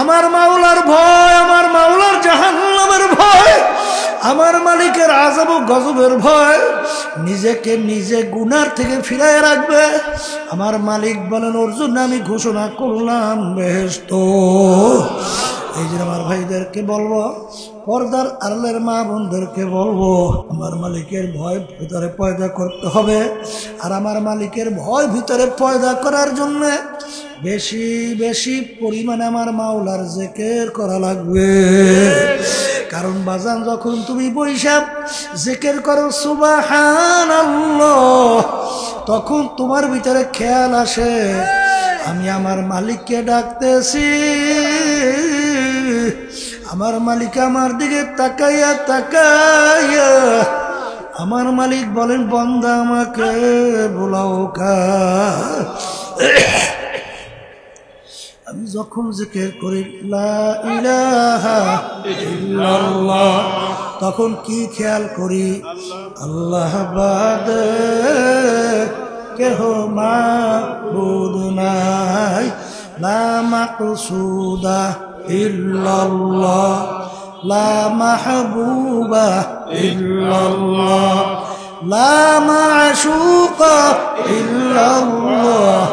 আমার মাওলার ভয়, আমার মাওলার জাহান্নামের ভয়, আমার মালিকের আজব গজবের ভয়, নিজেকে নিজে গুনার থেকে ফিরায় রাখবে। আমার মালিক বলেন, অর্জুন, আমি ঘোষণা করলাম বেহেস্ত এই যে আমার ভাইদেরকে বলব পর্দার আড়ালের মা বোনদেরকে বলব, আমার মালিকের ভয় ভিতরে পয়দা করতে হবে। আর আমার মালিকের ভয় ভিতরে পয়দা করার জন্য বেশি বেশি পরিমাণে আমার মাওলার জেকের করা লাগবে। কারণ বাজান, যখন তুমি বৈশাখ জেকের করো সুবাহান তখন তোমার ভিতরে খেয়াল আসে, আমি আমার মালিককে ডাকতেছি। আমার মালিক আমার দিকে তাকাইয়া তাকাইয়া, আমার মালিক বলেন, বন্দা আমাকে বোলাও কা আমি যখন জিকির করি তখন কি খেয়াল করি? আল্লাহ বাদ কেহ মাবুদ নাই, লা মাকসুদা ইল্লাল্লাহ, লা মাহবুবা ইল্লাল্লাহ, লা মাশুকা ইল্লাল্লাহ,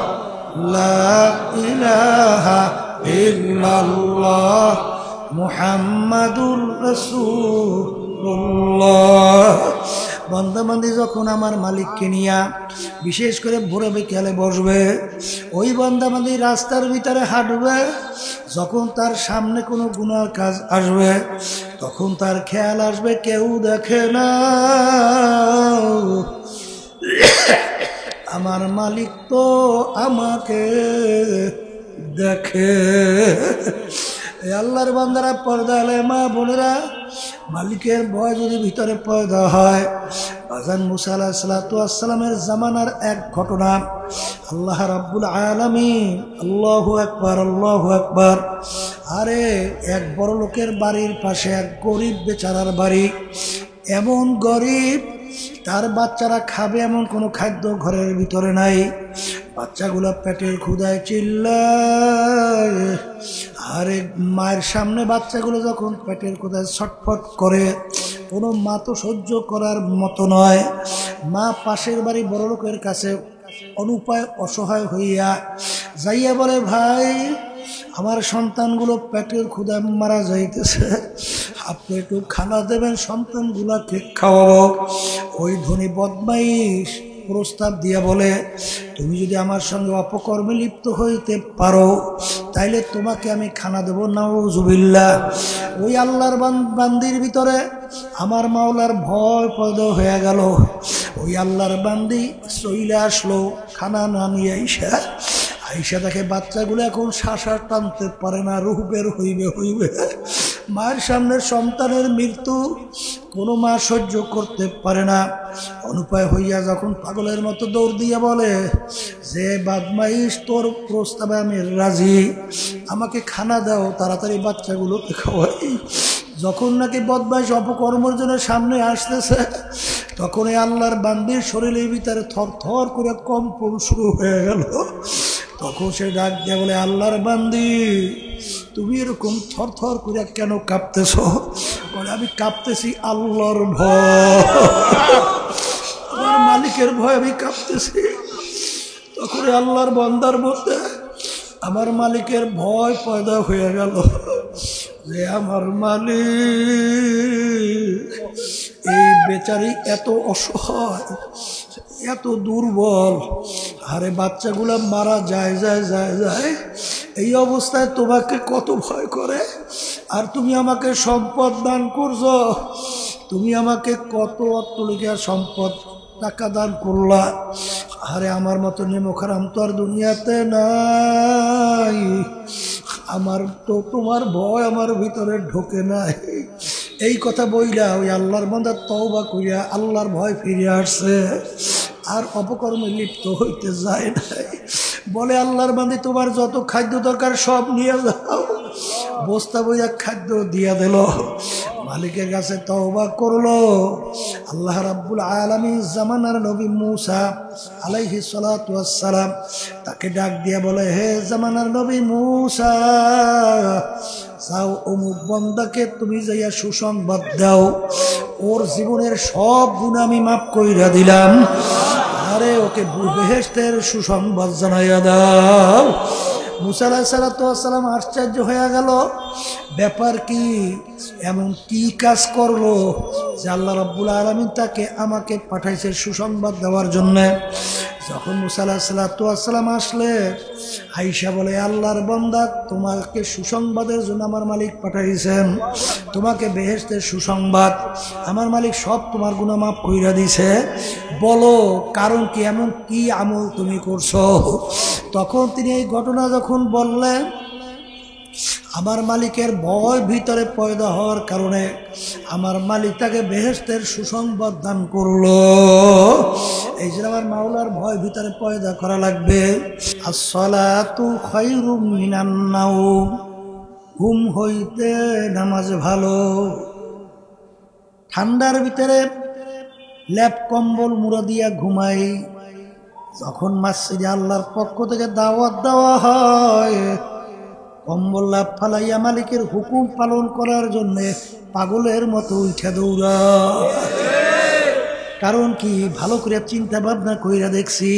লা ইলাহা ইল্লাল্লাহ, মুহাম্মাদুর রাসূলুল্লাহ। বন্ধবান্ধী, যখন আমার মালিককে নিয়া বিশেষ করে ভোরে বিকেলে বসবে। ওই বন্দাবান্দি রাস্তার ভিতরে হাঁটবে, যখন তার সামনে কোনো গুনার কাজ আসবে, তখন তার খেয়াল আসবে, কেউ দেখে না। আমার মালিক তো আমাকে দেখে। আল্লাহর বান্দারা পর্দা হলে মা বোনেরা, মালিকের ভয় যদি ভিতরে পয়দা হয় বাজান মুসা আলাহ সালাতামের জামানার এক ঘটনা। আল্লাহ রাব্বুল আলমী আল্লাহ একবার আল্লাহ একবার আরে, এক বড় লোকের বাড়ির পাশে এক গরিব বেচারার বাড়ি। এমন গরিব, তার বাচ্চারা খাবে এমন কোনো খাদ্য ঘরের ভিতরে নাই। বাচ্চাগুলো পেটের ক্ষুদায় চিল্লায়। আরে, মায়ের সামনে বাচ্চাগুলো যখন পেটের ক্ষুদায় ছটফট করে কোনো মা তো সহ্য করার মতো নয়। মা পাশের বাড়ি বড় লোকের কাছে অনুপায় অসহায় হইয়া যাইয়া বলে, ভাই, আমার সন্তানগুলো পেটের ক্ষুদা মারা যাইতেছে। আপনি একটু খানা দেবেন, সন্তানগুলাকে খাওয়াবো। ওই ধনী বদমাইশ প্রস্তাব দিয়া বলে, তুমি যদি আমার সঙ্গে অপকর্মে লিপ্ত হইতে পারো, তাইলে তোমাকে আমি খানা দেবো নাউজুবিল্লা ওই আল্লাহর বান্দির ভিতরে আমার মাওলার ভয় পদ হয়ে গেল। ওই আল্লাহর বান্দি চইলে আসলো, খানা না নিয়ে আইসা। আইসা দেখে বাচ্চাগুলো এখন শ্বাসা টানতে পারে না, রুহ বের হইবে হইবে। মায়ের সামনে সন্তানের মৃত্যু কোনো মা সহ্য করতে পারে না। অনুপায় হইয়া যখন পাগলের মতো দৌড় দিয়ে বলে, যে বাদমাইশ, তোর প্রস্তাবে আমি রাজি। আমাকে খানা দাও, তাড়াতাড়ি বাচ্চাগুলোকে খাওয়াই। যখন নাকি বদমাইশ অপকর্মের জন্য সামনে আসতেছে, তখন এই আল্লাহর বান্দির শরীরের ভিতরে থর থর করে কম্পন শুরু হয়ে গেল। তখন সে ডাক দিয়ে বলে, আল্লাহর বান্দি, তুমি এরকম থর থর করে কেন কাঁপতেছ? বলে, আমি কাঁপতেছি আল্লাহর ভয়। আমার মালিকের ভয় আমি কাঁপতেছি। তখন আল্লাহর বন্দার মধ্যে আমার মালিকের ভয় পয়দা হয়ে গেল। যে আমার মালিক, এই বেচারি এত অসহায়, এত দুর্বল। আরে বাচ্চাগুলো মারা যায় যায় যায় যায়। এই অবস্থায় তোমাকে কত ভয় করে? আর তুমি আমাকে সম্পদ দান করছ। তুমি আমাকে কত অট্টলিকা সম্পদ, টাকা দান করলা। আরে আমার মতো নেমখারাম তো আর দুনিয়াতে নাই। আমার তো তোমার ভয় আমার ভিতরে ঢোকে নাই। এই কথা বইলা ওই আল্লাহর মন্দার তওবা করিয়া আল্লাহর ভয় ফিরে আসছে। আর অপকর্মে লিপ্ত হইতে যায় নাই। বলে, আল্লাহর বান্দি, তোমার যত খাদ্য দরকার সব নিয়ে যাও। বস্তা বইয়া খাদ্য দিয়া দিল। মালিকের কাছে তওবা করল। আল্লাহ রাব্বুল আলামিন জামানার নবী মুসা আলাইহি ওয়াসসালাম তাকে ডাক দিয়ে বলে, হে জামানার নবী মুসা, যাও অমুক বন্দাকে তুমি যাইয়া সুসংবাদ দাও। ওর জীবনের সব গুণ আমি মাফ কইরা দিলাম। আরে ওকে বেহেস্তের সুসংবাদ জানাইয়া দাও। মুসাল্লাহ সালাতাম আশ্চর্য হয়ে গেল। ব্যাপার কি? এমন কি কাজ করল যে আল্লাহ রব্বুল আলমিন তাকে আমাকে পাঠাইছে সুসংবাদ দেওয়ার জন্য। যখন মুসাল্লাহ সাল্লাতাম আসলে আইসা বলে, আল্লাহর বন্দা তোমাকে সুসংবাদের জন্য আমার মালিক পাঠাইছেন। তোমাকে বেহেস্তের সুসংবাদ। আমার মালিক সব তোমার গুণামাপ কইরা দিছে। বলো, কারণ কি এমন কি আমল তুমি করছ? তখন তিনি এই ঘটনা যখন বললেন, আমার মালিকের ভয় ভিতরে পয়দা হওয়ার কারণে আমার মালিক তাকে বেহেস্তের সুসংবাদ দান করল। এই যে আমার মাওলার ভয় ভিতরে পয়দা করা লাগবে। ঘুম হইতে নামাজ ভালো। ঠান্ডার ভিতরে ল্যাপ কম্বল মুড়া দিয়া ঘুমাই যখন মাসিদে আল্লাহর পক্ষ থেকে দাওয়াত দেওয়া হয়, কম্বল লাভ ফালাইয়া মালিকের হুকুম পালন করার জন্যে পাগলের মতো উঠে দৌড়া। কারণ কি? ভালো করে চিন্তা ভাবনা কইরা দেখছি